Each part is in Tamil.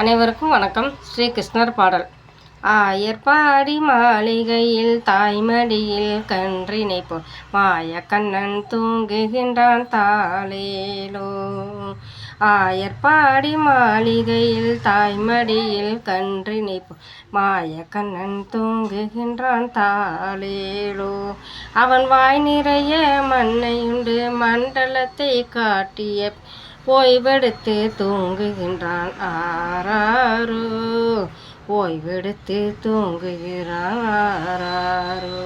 அனைவருக்கும் வணக்கம். ஸ்ரீ கிருஷ்ணர் பாடல். ஆயர்பாடி மாளிகையில் தாய்மடியில் கன்றினை போல் மாய கண்ணன் தூங்குகின்றான் தாளேலோ. ஆயர்பாடி மாளிகையில் தாய்மடியில் கன்றினை போல் மாய கண்ணன் தூங்குகின்றான் தாளேலோ. அவன் வாய் நிறைய மண்ணையுண்டு மண்டலத்தை காட்டிய ஓய்வெடுத்து தூங்குகின்றான் ஆராரோ. ஓய்வெடுத்து தூங்குகிறான் ஆராரோ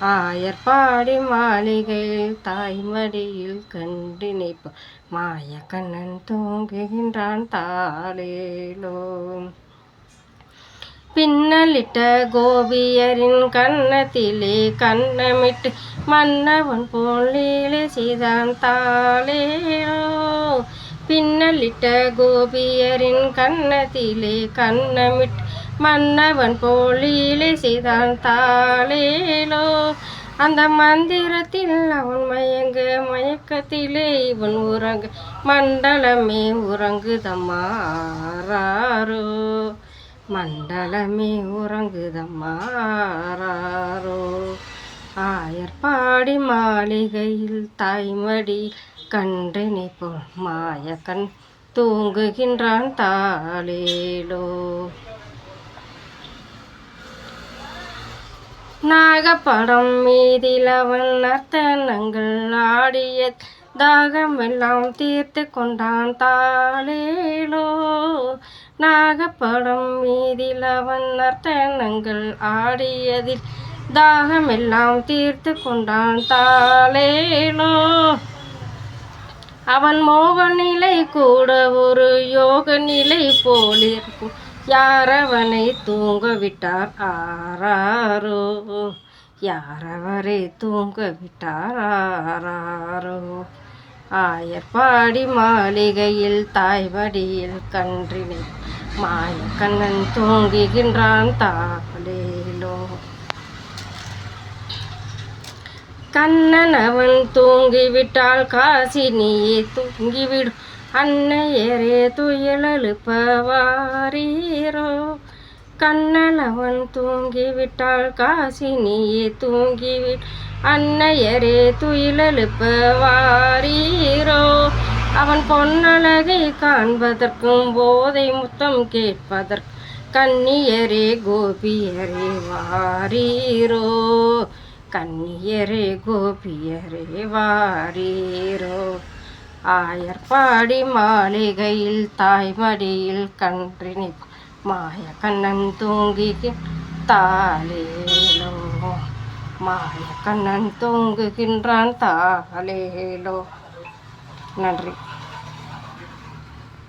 ஆயர்பாடி மாளிகையில் தாய்மடியில் கண்டினைப்பு மாய கண்ணன் தூங்குகின்றான் தாளேலோ. பின்னலிட்ட கோபியரின் கன்னத்திலே கண்ணமிட்டு மன்னவன் போலே செய்தான் தாளேலோ பின்னலிட்ட கோபியரின் கன்னத்திலே கண்ணமிட்டு மன்னவன் போலீலே செய்தான் தாளேலோ அந்த மந்திரத்தில் அவன் மயங்க மயக்கத்திலே இவன் உறங்கு மண்டலமே உறங்குதம்மாறாரோ மண்டலமே உறங்குதம்மாறாரோ ஆயர்பாடி மாளிகையில் தாய்மடி கன்றனை போல் மாயக்கண் தூங்குகின்றான் தாளேலோ. நாகப்படம் மீதில் அவன் நர்த்தனங்கள் ஆடிய தாகமெல்லாம் தீர்த்து கொண்டான் தாளேலோ. நாகப்படம் மீதில் அவன் நர்த்தனங்கள் ஆடியதில் தாகமெல்லாம் தீர்த்து கொண்டான் தாளேனோ. அவன் மோக நிலை கூட ஒரு யோக நிலை போலிருக்கும். யாரவனை தூங்க விட்டார் ஆராரோ? யாரவரை தூங்க விட்டார் ஆராரோ? ஆயர்பாடி மாளிகையில் தாய்வடியில் கன்றினை மாயக்கண்ணன் தூங்குகின்றான் தாளேலோ கண்ணன் அவன் தூங்கிவிட்டால் காசினியே தூங்கிவிடும். அன்னையரே துயலழுப்பவாரீரோ கண்ணன் அவன் தூங்கிவிட்டால் காசினியே தூங்கிவிட் அன்னையரே துயிலெழுப்பவாரீரோ அவன் பொன்னழகை காண்பதற்கும் போதை முத்தம் கேட்பதற்கு கன்னியரே கோபியரே வாரீரோ. கன்னியரே கோபியரே வாரீரோ. ஆயர்பாடி மாளிகையில் தாய்மடியில் கன்றினி மாய கண்ணன் தூங்கி தாலேலோ மாய கண்ணன் தூங்குகின்றான் தாலேலோ நன்றி.